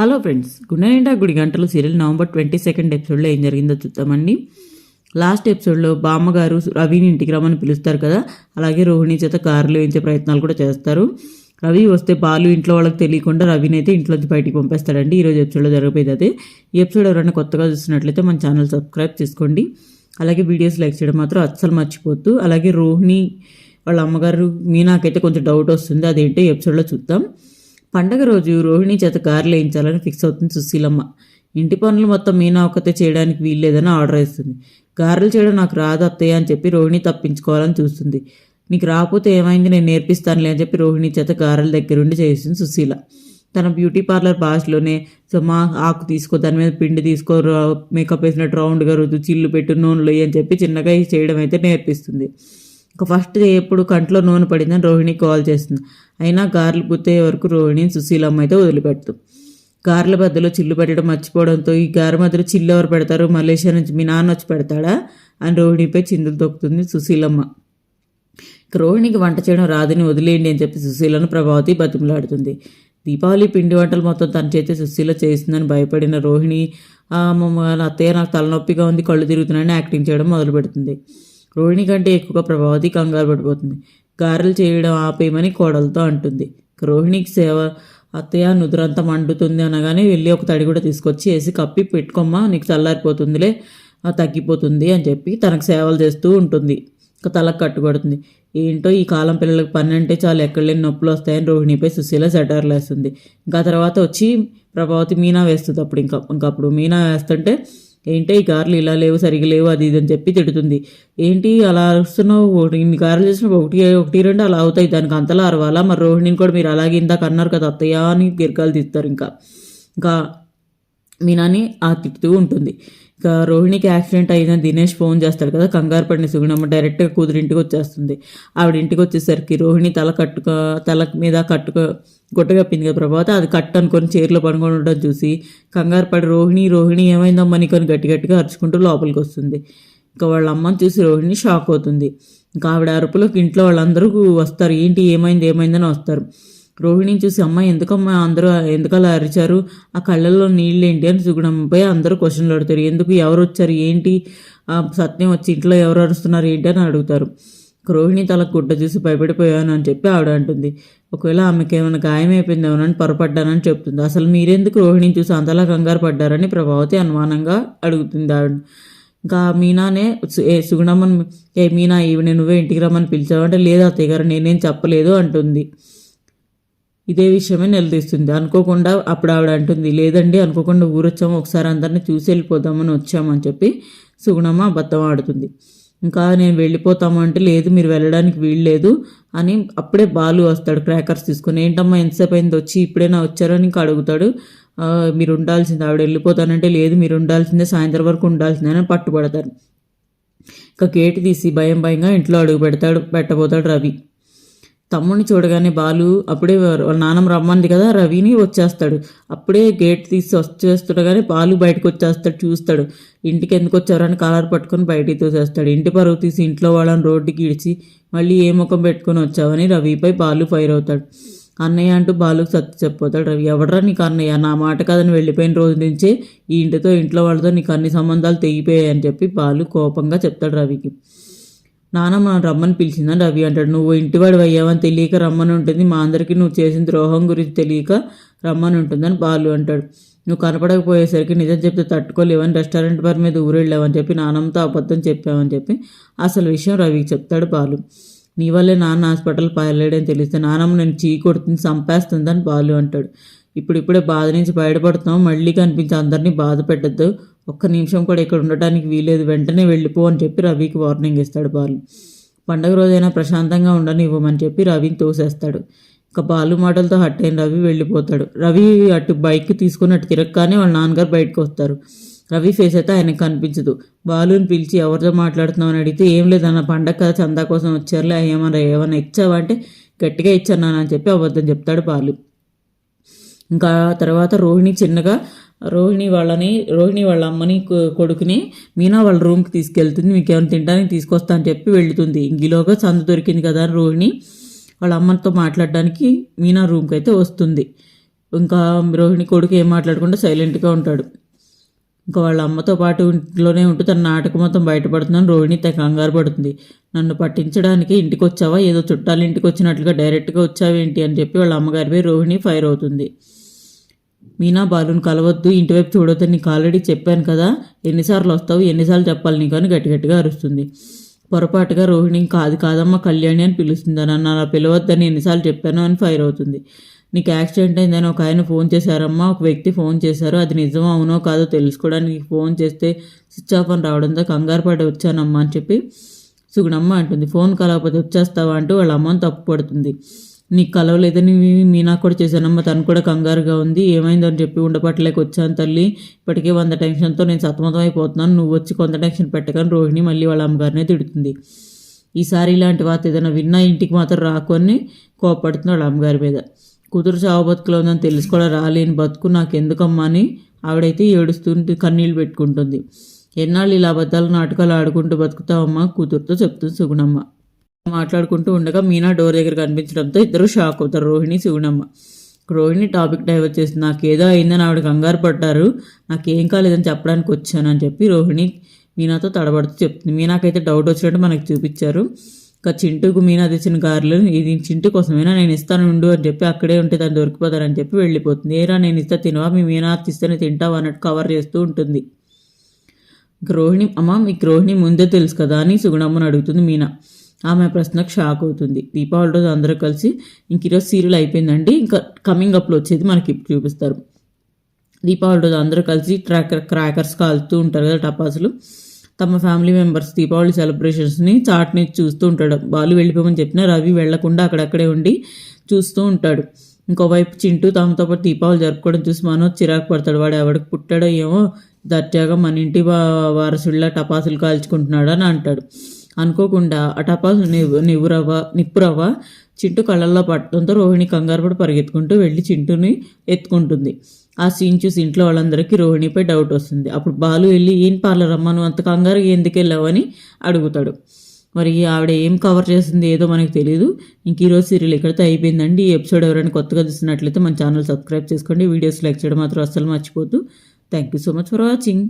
Hello friends గుండె నిండా గుడి గంటలు సీరియల్ నవంబర్ ట్వంటీ సెకండ్ ఎపిసోడ్లో ఏం జరిగిందో చూద్దామండి. లాస్ట్ ఎపిసోడ్లో బామ్మగారు రవిని ఇంటికి రమ్మని పిలుస్తారు కదా అలాగే రోహిణి చేత కారులో వేయించే ప్రయత్నాలు కూడా చేస్తారు. రవి వస్తే బాలు ఇంట్లో వాళ్ళకి తెలియకుండా రవిని అయితే ఇంట్లోంచి బయటికి పంపేస్తాడండి. ఈరోజు ఎపిసోడ్లో జరగబోయేది అదే. ఈ ఎపిసోడ్ ఎవరైనా కొత్తగా చూస్తున్నట్లయితే మన ఛానల్ సబ్స్క్రైబ్ చేసుకోండి. అలాగే వీడియోస్ లైక్ చేయడం మాత్రం అస్సలు మర్చిపోద్దు అలాగే రోహిణి వాళ్ళ అమ్మగారు మీనాకైతే కొంచెం డౌట్ వస్తుంది. అదేంటో ఈ ఎపిసోడ్లో చూద్దాం. పండగ రోజు రోహిణి చేత గారెలు వేయించాలని ఫిక్స్ అవుతుంది సుశీలమ్మ. ఇంటి పనులు మొత్తం మీనా ఒక్కతే చేయడానికి వీల్లేదని ఆర్డర్ ఇస్తుంది గారెలు చేయడం నాకు రాదు అత్తయ్య అని చెప్పి రోహిణి తప్పించుకోవాలని చూస్తుంది. నీకు రాకపోతే ఏమైంది? నేను నేర్పిస్తానులే అని చెప్పి రోహిణి చేత గారెల దగ్గరుండి చేస్తుంది సుశీల. తన బ్యూటీ పార్లర్ భాషలోనే సో మా ఆకు తీసుకో దాని మీద పిండి తీసుకో మేకప్ వేసినట్టు రౌండ్గా రుద్దు చిల్లు పెట్టు నూనెలు అని చెప్పి చిన్నగా చేయడం అయితే నేర్పిస్తుంది. ఇక ఫస్ట్ ఎప్పుడు కంట్లో నూనె పడిందని రోహిణి కాల్ చేస్తుంది. అయినా గారెలు పూర్తే వరకు రోహిణి సుశీలమ్మ అయితే వదిలిపెడుతుంది గారెల మధ్యలో చిల్లు పెట్టడం మర్చిపోవడంతో ఈ గారె మధ్యలో చిల్లు ఎవరు పెడతారు? మలేషియా నుంచి మీ నాన్న వచ్చి పెడతాడా? అని రోహిణిపై చిందులు తొక్కుతుంది సుశీలమ్మ. రోహిణికి వంట చేయడం రాదని వదిలేయండి అని చెప్పి సుశీలను ప్రభావతి బతిమలాడుతుంది. దీపావళి పిండి వంటలు మొత్తం తన చేతి సుశీల చేస్తుందని భయపడిన రోహిణి అమ్మమ్మ నా అత్తయ్య నాకు తలనొప్పిగా ఉంది కళ్ళు తిరుగుతున్నాయని యాక్టింగ్ చేయడం మొదలు పెడుతుంది రోహిణి కంటే ఎక్కువగా ప్రభావతి కంగారు పడిపోతుంది. గారెలు చేయడం ఆపేయమని కోడలతో అంటుంది. రోహిణికి సేవ అత్తయ్య నుదురంతా మండుతుంది అనగానే వెళ్ళి ఒక తడి కూడా తీసుకొచ్చి వేసి కప్పి పెట్టుకోమ్మా నీకు చల్లారిపోతుందిలే తగ్గిపోతుంది అని చెప్పి తనకు సేవలు చేస్తూ ఉంటుంది. ఇంకా తలకు కట్టుబడుతుంది ఏంటో ఈ కాలం పిల్లలకు పని అంటే చాలు ఎక్కడ లేని నొప్పులు వస్తాయని రోహిణిపై సుశీల సెటర్లు వేస్తుంది. ఇంకా తర్వాత వచ్చి ప్రభావతి మీనా వేస్తుంది అప్పుడు. ఇంకా ఇంకా అప్పుడు మీనా వేస్తుంటే ఏంటో ఈ కార్లు ఇలా లేవు సరిగా లేవు అది ఇది అని చెప్పి తిడుతుంది. ఏంటి అలా అరుస్తున్నావు? ఇన్ని కార్లు చేసిన ఒకటి ఒకటి రెండు అలా అవుతాయి. దానికి అంతలా అరవాలా? మరి రోహిణిని కూడా మీరు అలాగే ఇందాక అన్నారు కదా అత్తయ్య అని గిరకాలు తీస్తారు ఇంకా. ఇంకా మీనాని ఆ తిట్టుతూ ఉంటుంది. ఇక రోహిణికి యాక్సిడెంట్ అయిందని దినేష్ ఫోన్ చేస్తాడు కదా కంగారు పడిన సుగుణమ్మ డైరెక్ట్గా కూతురింటికి వచ్చేస్తుంది. ఆవిడ ఇంటికి వచ్చేసరికి రోహిణి తల కట్టుక తల మీద కట్టుకో గుట్టగప్పింది కదా ప్రభావతి అది కట్ అనుకొని చీరలో పడుకొని ఉండడం చూసి కంగారు పడి రోహిణి రోహిణి ఏమైందమ్మా నీకొని గట్టి గట్టిగా అరుచుకుంటూ లోపలికి వస్తుంది. ఇంకా వాళ్ళ అమ్మని చూసి రోహిణి షాక్ అవుతుంది. ఇంకా ఆవిడ అరుపులోకి ఇంట్లో వాళ్ళందరూ వస్తారు ఏంటి ఏమైంది ఏమైందని వస్తారు. రోహిణిని చూసి అమ్మ ఎందుకమ్మా అందరూ ఎందుకలా అరిచారు? ఆ కళ్ళల్లో నీళ్ళు ఏంటి అని సుగుణంపై అందరూ క్వశ్చన్లు అడుగుతారు. ఎందుకు? ఎవరు వచ్చారు? ఏంటి? ఆ సత్యం వచ్చి ఇంట్లో ఎవరు అరుస్తున్నారు? ఏంటి? అని అడుగుతారు. రోహిణి తల గుడ్డ చూసి భయపడిపోయాను అని చెప్పి ఆవిడ అంటుంది. ఒకవేళ ఆమెకి ఏమైనా గాయం అయిపోయింది పొరపడ్డానని చెప్తుంది. అసలు మీరెందుకు రోహిణిని చూసి అంతలా కంగారు పడ్డారని ప్రభావతి అనుమానంగా అడుగుతుంది ఆవిడ. ఇంకా మీనానే ఏ సుగుణమ్మని ఏ మీనా ఈవిడ నువ్వే ఇంటికి రమ్మని పిలిచావంటే లేదు అత్తయ్య గారు నేనేం చెప్పలేదు అంటుంది. ఇదే విషయమే నిలదీస్తుంది. అనుకోకుండా అప్పుడు ఆవిడ అంటుంది లేదండి అనుకోకుండా ఊరొచ్చాము ఒకసారి అందరిని చూసి వెళ్ళిపోదామని వచ్చామని చెప్పి సుగుణమ్మ అబద్ధం ఆడుతుంది. ఇంకా నేను వెళ్ళిపోతాము అంటే లేదు మీరు వెళ్ళడానికి వీల్లేదు అని అప్పుడే బాలు వస్తాడు క్రాకర్స్ తీసుకొని. ఏంటమ్మా ఎంతసేపు అయింది వచ్చి? ఇప్పుడైనా వచ్చారని ఇంకా అడుగుతాడు. మీరు ఉండాల్సింది ఆవిడ వెళ్ళిపోతానంటే లేదు మీరు ఉండాల్సిందే సాయంత్రం వరకు ఉండాల్సిందే అని పట్టుబడతారు. ఇంకా గేటు తీసి భయం భయంగా ఇంట్లో అడుగు పెడతాడు పెట్టబోతాడు రవి. తమ్ముడిని చూడగానే బాలు అప్పుడే వాళ్ళ నాన్నమ్మ రమ్మంది కదా రవిని వచ్చేస్తాడు. అప్పుడే గేట్ తీసి వచ్చేస్తుండగానే బాలు బయటకు వచ్చేస్తాడు చూస్తాడు. ఇంటికి ఎందుకు వచ్చారని కాలర్ పట్టుకొని బయటికి తోసేస్తాడు. ఇంటి పరువు తీసి ఇంట్లో వాళ్ళని రోడ్డుకి ఇడిచి మళ్ళీ ఏ ముఖం పెట్టుకొని వచ్చావని రవిపై బాలు ఫైర్ అవుతాడు. అన్నయ్య అంటూ బాలుకు సత్తు చెప్పిపోతాడు రవి ఎవడరా నీకు అన్నయ్య? నా మాట కాదని వెళ్ళిపోయిన రోజు నుంచే ఈ ఇంటితో ఇంట్లో వాళ్ళతో నీకు అన్ని సంబంధాలు తెగిపోయాయి అని చెప్పి బాలు కోపంగా చెప్తాడు రవికి. నానమ్మ రమ్మని పిలిచిందని రవి అంటాడు. నువ్వు ఇంటివాడు అయ్యావని తెలియక రమ్మని ఉంటుంది. మా అందరికీ నువ్వు చేసిన ద్రోహం గురించి తెలియక రమ్మని ఉంటుందని బాలు అంటాడు. నువ్వు కనపడకపోయేసరికి నిజం చెప్తే తట్టుకోలేవని రెస్టారెంట్ బార్ మీద ఊరెళ్ళావని చెప్పి నానమ్మతో అబద్ధం చెప్పావని చెప్పి అసలు విషయం రవికి చెప్తాడు బాలు. నీ వల్లే నాన్న హాస్పిటల్ పాయలేడని తెలిస్తే నానమ్మ నేను చీ కొడుతుంది చంపేస్తుందని బాలు అంటాడు. ఇప్పుడిప్పుడే బాధ నుంచి బయటపడుతున్నావు. మళ్ళీ కనిపించి అందరినీ బాధ పెట్టద్దు. ఒక్క నిమిషం కూడా ఇక్కడ ఉండటానికి వీలేదు వెంటనే వెళ్ళిపో అని చెప్పి రవికి వార్నింగ్ ఇస్తాడు బాలు. పండగ రోజైనా ప్రశాంతంగా ఉండనివ్వమని చెప్పి రవిని తోసేస్తాడు. ఇక బాలు మాటలతో హట్ అయిన రవి వెళ్ళిపోతాడు. రవి అటు బైక్ తీసుకుని అటు తిరగగానే వాళ్ళ నాన్నగారు బయటకు వస్తారు. రవి ఫేస్ అయితే ఆయనకు కనిపించదు. బాలుని పిలిచి ఎవరితో మాట్లాడుతున్నావు? అని అడిగితే ఏం లేదన్న పండగ కదా చందా కోసం వచ్చారులే ఏమన్నా ఏమన్నా ఇచ్చావా? అంటే గట్టిగా ఇచ్చాను అని చెప్పి అబద్ధం చెప్తాడు బాలు. ఇంకా తర్వాత రోహిణి చిన్నగా రోహిణి వాళ్ళని రోహిణి వాళ్ళ అమ్మని కొడుకుని మీనా వాళ్ళ రూమ్కి తీసుకెళ్తుంది. మీకు ఏమైనా తినడానికి తీసుకొస్తా అని చెప్పి వెళుతుంది. ఇంగిలోగా సందు దొరికింది కదా అని రోహిణి వాళ్ళ అమ్మతో మాట్లాడడానికి మీనా రూమ్కి అయితే వస్తుంది. ఇంకా రోహిణి కొడుకు ఏం మాట్లాడకుండా సైలెంట్గా ఉంటాడు. ఇంకా వాళ్ళ అమ్మతో పాటు ఇంట్లోనే ఉంటూ తన నాటకం మొత్తం బయటపడుతుందని రోహిణి తెగ కంగారు పడుతుంది. నన్ను పట్టించడానికి ఇంటికి వచ్చావా ఏదో చుట్టాలు ఇంటికి వచ్చినట్లుగా డైరెక్ట్గా వచ్చావేంటి? అని చెప్పి వాళ్ళ అమ్మగారిపై రోహిణి ఫైర్ అవుతుంది. మీనా బాలుని కలవద్దు ఇంటివైపు చూడొద్దని నీకు ఆల్రెడీ చెప్పాను కదా. ఎన్నిసార్లు వస్తావు? ఎన్నిసార్లు చెప్పాలి నీకు? అని గట్టి గట్టిగా అరుస్తుంది. పొరపాటుగా రోహిణి కాదు కాదమ్మ కళ్యాణి అని పిలుస్తుంది. అన్న అలా పిలవద్దని ఎన్నిసార్లు చెప్పాను అని ఫైర్ అవుతుంది. నీకు యాక్సిడెంట్ అయిందని ఒక ఆయన ఫోన్ చేశారమ్మా. ఒక వ్యక్తి ఫోన్ చేశారు. అది నిజమో అవునో కాదో తెలుసుకోవడానికి ఫోన్ చేస్తే స్విచ్ ఆఫ్ అని రావడంతో కంగారు పడి వచ్చానమ్మా అని చెప్పి సుగుణమ్మ అంటుంది. ఫోన్ కలవకపోతే వచ్చేస్తావా అంటూ వాళ్ళ అమ్మని తప్పు పడుతుంది నీకు కలవలేదని మీనా కూడా చేశానమ్మ తను కూడా కంగారుగా ఉంది. ఏమైందని చెప్పి ఉండపట్టలేక వచ్చాను తల్లి. ఇప్పటికే వంద టెన్షన్తో నేను సతమతం అయిపోతున్నాను నువ్వు వచ్చి కొంత టెన్షన్ పెట్టకని రోహిణి మళ్ళీ వాళ్ళ అమ్మగారినే తిడుతుంది. ఈసారి ఇలాంటి వార్త ఏదైనా విన్నా ఇంటికి మాత్రం రాకొని కోపడుతుంది వాళ్ళ అమ్మగారి మీద. కూతురు చావు బతుకులో ఉందని తెలుసుకోవడం రాలేని బతుకు నాకు ఎందుకమ్మా అని ఆవిడైతే ఏడుస్తుంటే కన్నీళ్ళు పెట్టుకుంటుంది. ఎన్నాళ్ళు ఇలా అబద్ధాలు నాటకాలు ఆడుకుంటూ బతుకుతావమ్మా? కూతురుతో చెప్తుంది సుగుణమ్మ. మాట్లాడుకుంటూ ఉండగా మీనా డోర్ దగ్గర కనిపించడంతో ఇద్దరు షాక్ అవుతారు. రోహిణి సుగుణమ్మ రోహిణి టాపిక్ డైవర్ట్ చేసి నాకేదో అయిందని ఆవిడ కంగారు పడ్డారు. నాకేం కాలేదని చెప్పడానికి వచ్చానని చెప్పి రోహిణి మీనాతో తడబడుతూ చెప్తుంది. మీనాకైతే డౌట్ వచ్చినట్టు మనకి చూపించారు. ఇంకా చింటూకు మీనా తెచ్చిన కార్లు ఇది చింటూ కోసమేనా? నేను ఇస్తాను ఉండు అని చెప్పి అక్కడే ఉంటే దాన్ని దొరికిపోతారని చెప్పి వెళ్ళిపోతుంది. ఏరా నేను ఇస్తా తినవా? మీ మీనా తీస్తేనే తింటావా అన్నట్టు కవర్ చేస్తూ ఉంటుంది. గ్రోహిణి రోహిణి అమ్మ మీ గ్రోహిణి ముందే తెలుసు కదా అని సుగుణమ్మని అడుగుతుంది మీనా. ఆమె ప్రశ్నకు షాక్ అవుతుంది. దీపావళి రోజు అందరూ కలిసి ఇంక ఈరోజు సీరియల్ అయిపోయిందండి. ఇంకా కమింగ్ అప్లో వచ్చేది మనకి ఇప్పుడు చూపిస్తారు దీపావళి రోజు అందరూ కలిసి ట్రాకర్ క్రాకర్స్ కాలుతూ ఉంటారు కదా టపాసులు. తమ ఫ్యామిలీ మెంబర్స్ దీపావళి సెలబ్రేషన్స్ని చాట్ని చూస్తూ ఉంటాడు. బాలు వెళ్ళిపోమని చెప్పినా రవి వెళ్ళకుండా అక్కడక్కడే ఉండి చూస్తూ ఉంటాడు. ఇంకోవైపు చింటూ తమతో పాటు దీపావళి జరుపుకోవడం చూసి మనోజ్ చిరాకు పడతాడు. వాడు ఎవడికి పుట్టాడో ఏమో దర్జాగా మన ఇంటి వా- వారసుల్లా టపాసులు కాల్చుకుంటున్నాడు అని అంటాడు. అనుకోకుండా ఆ నివ్వు నివ్వురవ్వ నిప్పురవ్వ చింటూ కళ్ళల్లో పట్టడంతో రోహిణి కంగారుపడి పరిగెత్తుకుంటూ వెళ్ళి చింటూని ఎత్తుకుంటుంది. ఆ సీన్ చూసి ఇంట్లో వాళ్ళందరికీ రోహిణిపై డౌట్ వస్తుంది. అప్పుడు బాలు వెళ్ళి ఏం పార్లర్ అమ్మ నువ్వు అంత కంగారు ఎందుకు వెళ్ళావు? అని అడుగుతాడు. మరి ఆవిడ ఏం కవర్ చేసింది ఏదో మనకు తెలియదు ఇంక ఈరోజు సీరియల్ ఇక్కడితో అయిపోయిందండి. ఈ ఎపిసోడ్ ఎవరైనా కొత్తగా చూసినట్లయితే మన ఛానల్ సబ్స్క్రైబ్ చేసుకోండి. వీడియోస్ లైక్ చేయడం మాత్రం అస్సలు మర్చిపోద్దు. Thank you so much for watching.